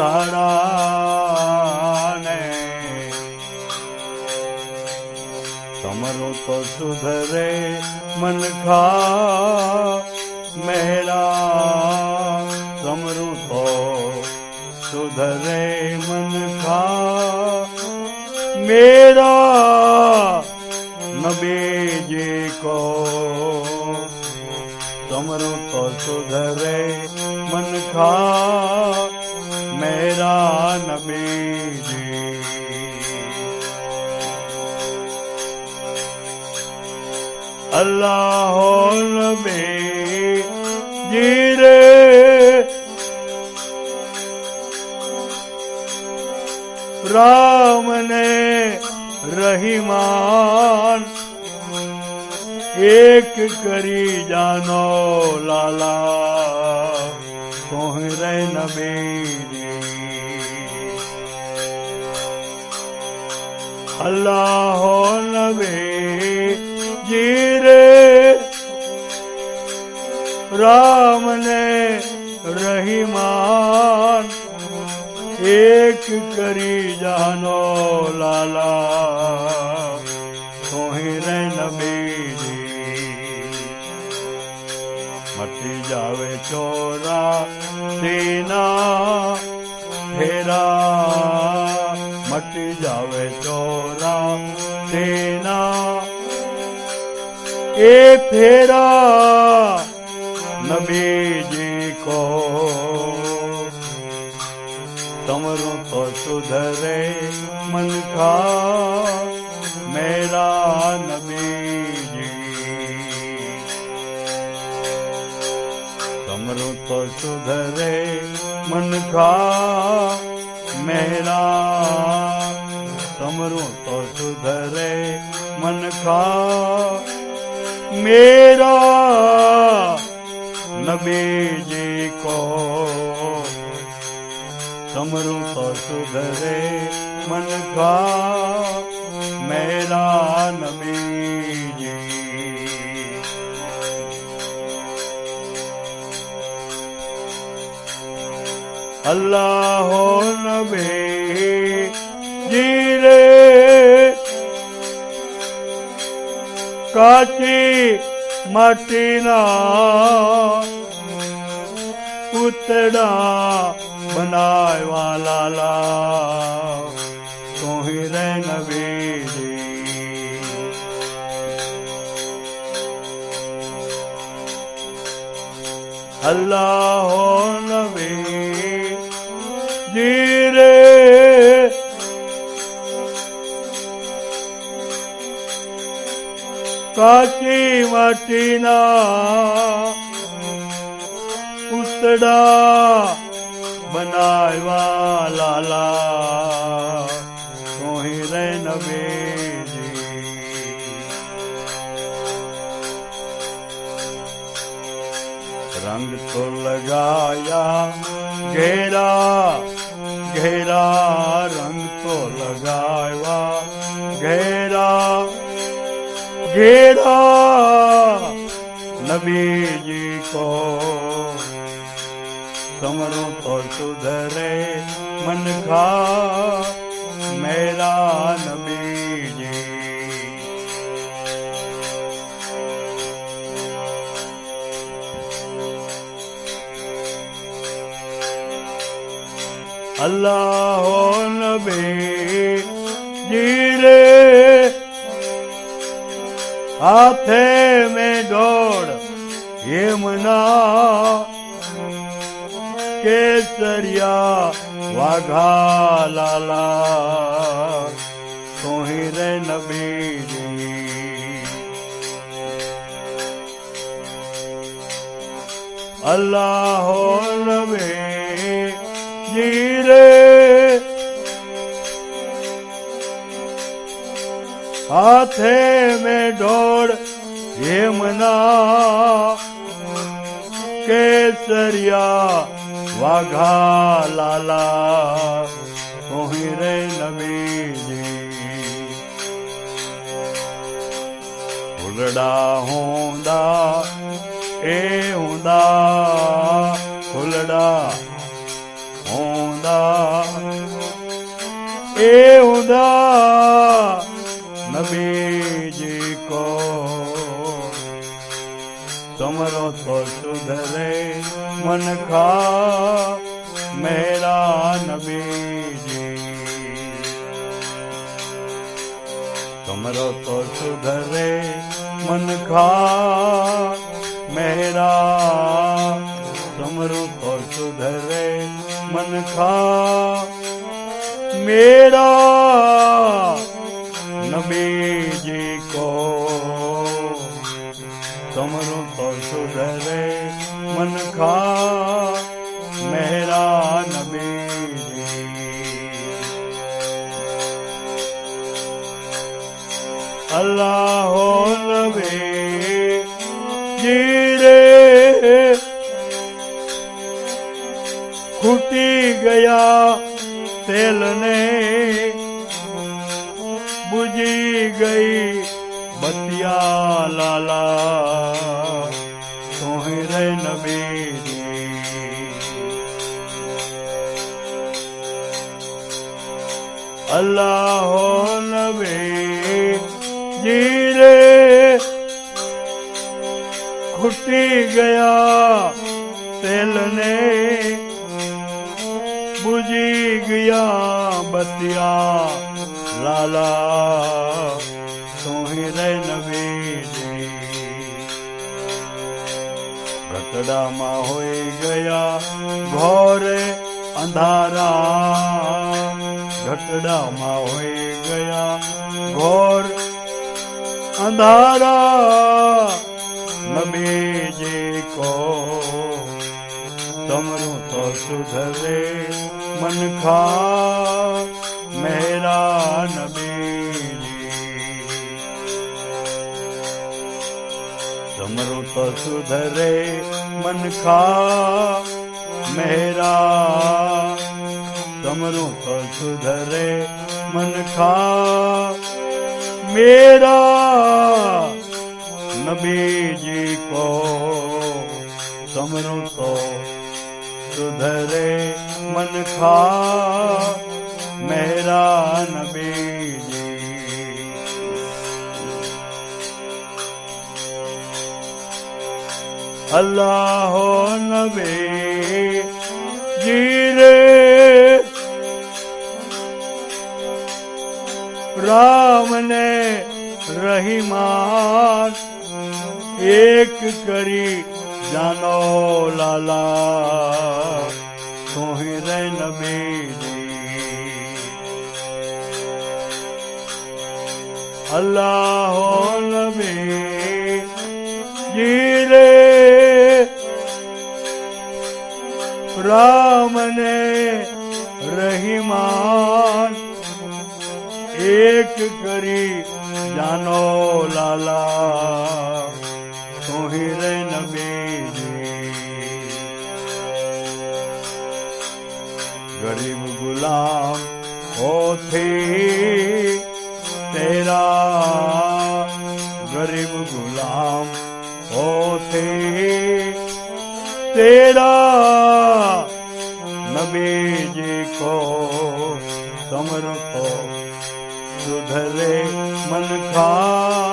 દાડાને. તમારો તો સુધરે મનખા મેરા તમારું તો સુધરે મનખા મેરા નબે જે કો. તમારું તો સુધરે અલ્લાહ બે જીરે રામને રહીમાન એક કરી જાનો લાલા કોહ રે નબી અલ્લાહ નબી રામને રહીમાન, એક કરી જાનો લાલા તોહી રે નબીજી. મટી જાવે ચોરા તેના ફેરા. મટી જાવે ચોરા તેના એ ફેરા. સુધરે મન કા મેરા નબીજી તમરું તો સુધરે મન કા મેરા તમરું તો સુધરે મન કા મેરા નબીજી કો તમરું તો સુધરે મન કા મેરા નબીજી અલ્લાહ નબી જીરે કાચી માટીના પૂતળા બનાવવા લાલા રે નબીજી અલ્લાહ નબી જી રે કાચી માટીના પૂતળા બનાવ્યા લાલા. રે નબીજી રંગ તો લગાયા ઘેરા ઘેરા રંગ તો લગાવ્યા ઘેરા ઘેરા નબીજી કો સમરું તો સુધરે મન ખા મેરા અલ્લાહ નબી જી રે હાથે મેં દોડ હેમના કેસરિયા વાઘા લાલા. તોહી રે નબીજી અલ્લાહ નબી જી રે. હાથે મે ઢોળ હેમના કેસરિયા વાઘા લાલા ઓહી રે નબીજી ફૂલડા હોંદા એ હોંદા તમરો તો સુધરે, મન ખા મેરા નબીજી. તમરો તો સુધરે, મન ખા મેરા. તમરો તો સુધરે, મન ખા મેરા. અલ્લાહોલવે જીરે ખૂટી ગયા તેલને બુજી ગઈ બતિયા લાલા તોહેરે નબી અલ્લાહ ખૂટી ગયા તેલને બુજી ગયા બતિયા, લાલા, સોહી રે નવી રતડામાં હોઈ ગયા ઘોરે અંધારા. ઘટડામાં હોઈ ગયા ઘોર અંધારા. નબીજી કહો તમારું તો સુધરે મન ખા મેરા નબી તમારું તો સુધરે મન ખા મેરા. તમારું તો સુધરે મન ખા મેરા. નબીજી કો સમરું તો સુધરે મન ખા મેરા નબીજી અલ્લાહ નબી જી રે રામને રહીમાન એક કરી જાનો લાલા. સોહી રૈન નબી અલ્લાહ નબી જી રે રામને રહીમાન એક કરી જાનો લાલા. ગરીબ ગુલામ तेरा તેરા ગરીબ ગુલામ तेरा તેરા નબીજી કો સમર કો સુધરે મન ખા